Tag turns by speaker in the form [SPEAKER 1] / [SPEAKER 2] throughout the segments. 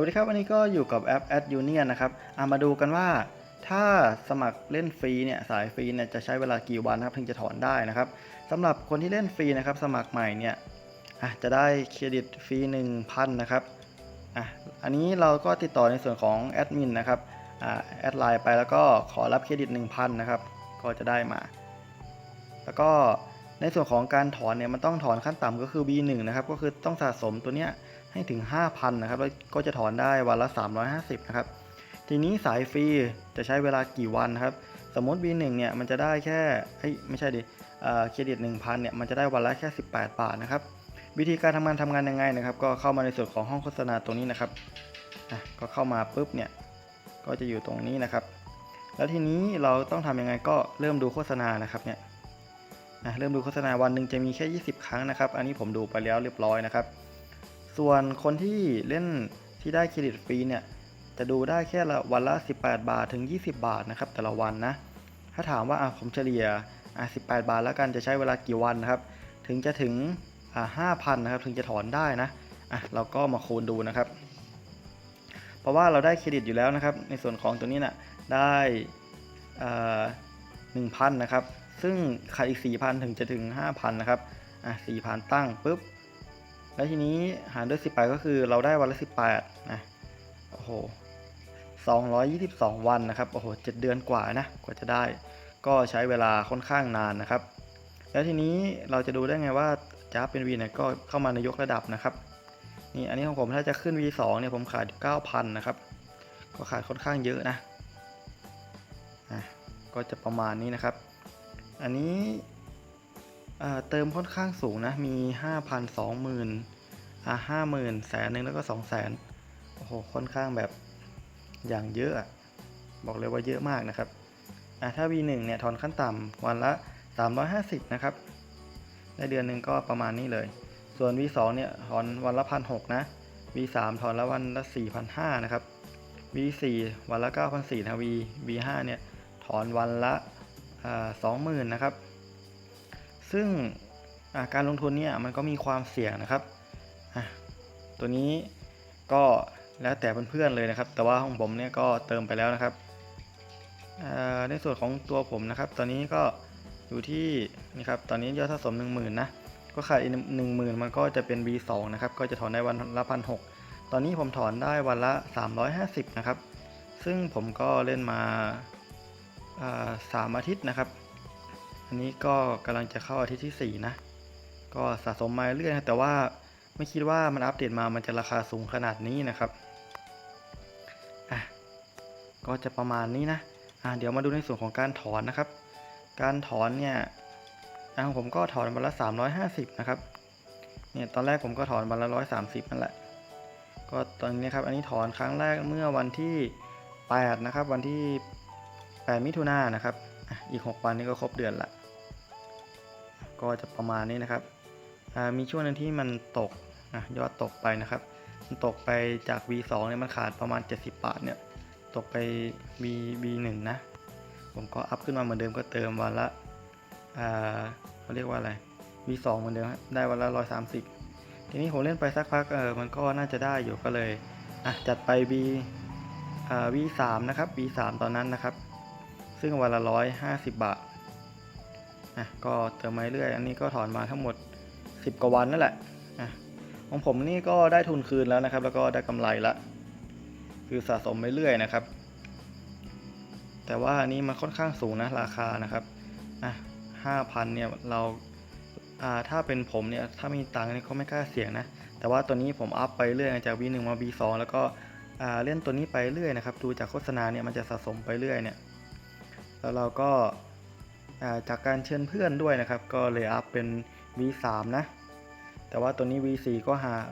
[SPEAKER 1] วัสดีครับ วันนี้ก็อยู่กับแอป Ad Union นะครับอามาดูกันว่าถ้าสมัครเล่นฟรีเนี่ยสายฟรีเนี่ยจะใช้เวลากี่วันนะครับถึงจะถอนได้นะครับสำหรับคนที่เล่นฟรีนะครับสมัครใหม่เนี่ยจะได้เครดิตฟรี1,000นะครับอะอันนี้เราก็ติดต่อในส่วนของแอดมินนะครับอแอดไลน์ไปแล้วก็ขอรับเครดิต1,000นะครับก็จะได้มา แล้วก็ในส่วนของการถอนเนี่ยมันต้องถอนขั้นต่ำก็คือ B1 นะครับก็คือต้องสะสมตัวเนี้ย ให้ถึง 5,000นะครับแล้วก็จะถอนได้วันละ 350นะครับทีนี้สายฟรีจะใช้เวลากี่วันครับ สมมติ B1 เนี่ยมันจะได้แค่เอ้ยไม่ใช่ดิเครดิต 1,000เนี่ยมันจะได้วันละแค่ 18 บาทนะครับวิธีการทำงานทำงานยังไงนะครับ ก็เข้ามาในส่วนของห้องโฆษณาตรงนี้นะครับก็เข้ามาปุ๊บเนี่ยก็จะอยู่ตรงนี้นะครับ แล้วทีนี้เราต้องทำยังไงก็เริ่มดูโฆษณานะครับเนี่ยเริ่มดูโฆษณาวันหนึ่งจะมีแค่ 20 ครั้งนะครับ อันนี้ผมดูไปแล้วเรียบร้อยนะครับ ส่วนคนที่เล่นที่ได้เครดิตฟรีเนี่ยจะดูได้แค่ละวันละ 18 บาทถึง 20 บาทนะครับแต่ละวันนะ ถ้าถามว่าผมเฉลี่ยอะ18 บาทแล้วกันจะใช้เวลากี่วันนะครับ ถึงจะถึงอ่า5,000นะครับถึงจะถอนได้นะอะเราก็มาคูณดูนะครับ เพราะว่าเราได้เครดิตอยู่แล้วนะครับ ในส่วนของตัวนี้นะ่ะได้หนึ่งพันนะครับซึ่งขาดอีก4,000 ถึงจะถึง 5,000 นะครับอะ4,000 ตั้งปุ๊บ แล้วทีนี้หารด้วย 18 ก็คือเราได้วันละ 18 นะ โอ้โห 222 วันนะครับ โอ้โห 7 เดือนกว่านะ กว่าจะได้ ก็ใช้เวลาค่อนข้างนานนะครับ แล้วทีนี้เราจะดูได้ไงว่าจ้าเป็น V เนี่ยก็เข้ามาในยกระดับนะครับ นี่อันนี้ของผมถ้าจะขึ้น V2 เนี่ยผมขาด 9,000 นะครับ ก็ขาดค่อนข้างเยอะนะ ก็จะประมาณนี้นะครับ อันนี้ เติมค่อนข้างสูงนะ มี 5,000 20,000อ่า50,000แสนหนึ่งแล้วก็ 200,000 โอ้โห ค่อนข้างแบบอย่างเยอะ บอกเลยว่าเยอะมากนะครับอะถ้า V1 เนี่ยถอนขั้นต่ำวันละ 350 นะครับ ในเดือนหนึ่งก็ประมาณนี้เลย ส่วน V2 เนี่ยถอนวันละพันหนะ V3 ถอนละวันละ 4,500 นะครับ V4 วันละ 9,400นะ V V5 เนี่ยถอนวันละสองหมื่นนะครับ ซึ่งาการลงทุนเนี่ยมันก็มีความเสี่ยงนะครับ ตัวนี้ก็แล้วแต่เพื่อนๆเลยนะครับ แต่ว่าของผมเนี่ยก็เติมไปแล้วนะครับ ในส่วนของตัวผมนะครับ ตอนนี้ก็อยู่ที่นี่ครับ ตอนนี้ยอดสะสม 10,000นะก็ขาดอีกหนึ่งหมื่นมันก็จะเป็น V2 นะครับ ก็จะถอนได้วันละพันหตอนนี้ผมถอนได้วันละ 350 นะครับ ซึ่งผมก็เล่นมาาสามอาทิตย์นะครับ อันนี้ก็กำลังจะเข้าอาทิตย์ที่ 4 นะ ก็สะสมมาเรื่อยนะ แต่ว่าไม่คิดว่ามันอัปเดตมามันจะราคาสูงขนาดนี้นะครับอะก็จะประมาณนี้นะอะเดี๋ยวมาดูในส่วนของการถอนนะครับ การถอนเนี่ยทางผมก็ถอนวันละ 350 นะครับเนี่ยตอนแรกผมก็ถอนวันละ 130 นั่นแหละ ก็ตอนนี้ครับ อันนี้ถอนครั้งแรกเมื่อวันที่ 8 นะครับ วันที่ 8 มิถุนายนนะครับ อีก 6 วันนี้ก็ครบเดือนละ ก็จะประมาณนี้นะครับ มีช่วงนึงที่มันตกนะยอดตกไปนะครับ มันตกไปจาก V2 เนี่ยมันขาดประมาณ 70 บาทเนี่ย ตกไป V V1 นะ ผมก็อัพขึ้นมาเหมือนเดิมก็เติมวันละเขาเรียกว่าอะไร V2 เหมือนเดิมได้วันละ 130 ทีนี้ผมเล่นไปสักพักเออมันก็น่าจะได้อยู่ก็เลย อะจัดไป V อ่า V3 นะครับ V3 ตอนนั้นนะครับ ซึ่งวันละ150บาทอะก็เติมมาเรื่อยอันนี้ก็ถอนมาทั้งหมด 10 กว่าวันนั่นแหละอะของผมนี่ก็ได้ทุนคืนแล้วนะครับ แล้วก็ได้กำไรละคือสะสมไปเรื่อยนะครับ แต่ว่าอันนี้มันค่อนข้างสูงนะราคานะครับอะห้าพันเนี่ยเราอ่าถ้าเป็นผมเนี่ยถ้ามีตังค์เนี่ยก็ไม่กล้าเสี่ยงนะแต่ว่าตัวนี้ผมอัพไปเรื่อยจาก V1 มา V2 แล้วก็อ่าเล่นตัวนี้ไปเรื่อยนะครับ ดูจากโฆษณาเนี่ยมันจะสะสมไปเรื่อยเนี่ย แล้วเราก็จากการเชิญเพื่อนด้วยนะครับ ก็เลยอัพเป็น V3 นะ แต่ว่าตัวนี้ V4 ก็ห่าง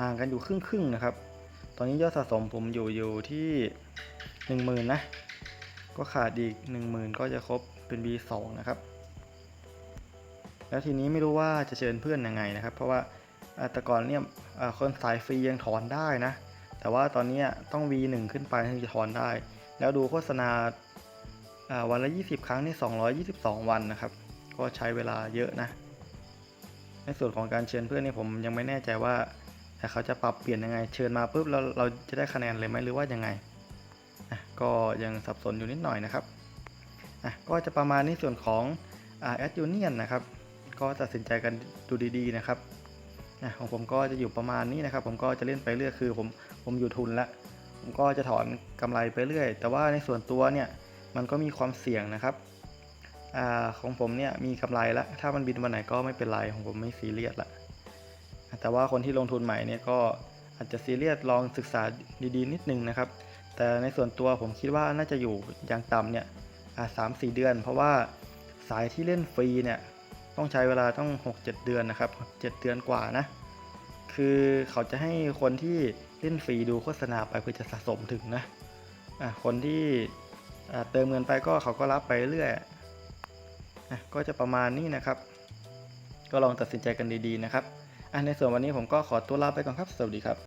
[SPEAKER 1] ห่างกันอยู่ครึ่งครึ่งๆนะครับ ตอนนี้ยอดสะสมผมอยู่อยู่ที่หนึ่งหมื่นนะ ก็ขาดอีกหนึ่งหมื่นก็จะครบเป็น V2 นะครับ แล้วทีนี้ไม่รู้ว่าจะเชิญเพื่อนยังไงนะครับ เพราะว่าแต่ก่อนเนี่ยคนสายฟรียังถอนได้นะ แต่ว่าตอนนี้ต้อง V1 ขึ้นไปถึงจะถอนได้ แล้วดูโฆษณา วันละ 20 ครั้งนี่222 วันนะครับ ก็ใช้เวลาเยอะนะ ในส่วนของการเชิญเพื่อนนี่ผมยังไม่แน่ใจว่าแต่เขาจะปรับเปลี่ยนยังไง เชิญมาปุ๊บเราเราจะได้คะแนนเลยไหมหรือว่ายังไงก็ยังสับสนอยู่นิดหน่อยนะครับก็จะประมาณนี้ส่วนของแอดยูเนียนนะครับ ก็ตัดสินใจกันดูดีๆนะครับของผมก็จะอยู่ประมาณนี้นะครับ ผมก็จะเล่นไปเรื่อยคือผมผมอยู่ทุนละผมก็จะถอนกำไรไปเรื่อย แต่ว่าในส่วนตัวเนี่ย มันก็มีความเสี่ยงนะครับอของผมเนี่ยมีกำไรละถ้ามันบินวันไหนก็ไม่เป็นไรของผมไม่ซีเรียสละแต่ว่าคนที่ลงทุนใหม่เนี่ยก็อาจจะซีเรียสลองศึกษาดีๆ นิดนึงนะครับ แต่ในส่วนตัวผมคิดว่าน่าจะอยู่อย่างต่ำเนี่ยสามสี่เดือน เพราะว่าสายที่เล่นฟรีเนี่ยต้องใช้เวลาต้อง 6-7 เดือนนะครับ 7 เดือนกว่านะ คือเขาจะให้คนที่เล่นฟรีดูโฆษณาไปเพื่อจะสะสมถึงนะ อะ คนที่ เติมเงินไปก็เขาก็รับไปเรื่อยก็จะประมาณนี้นะครับ ก็ลองตัดสินใจกันดีๆนะครับในส่วนวันนี้ผมก็ขอตัวลาไปก่อนครับ สวัสดีครับ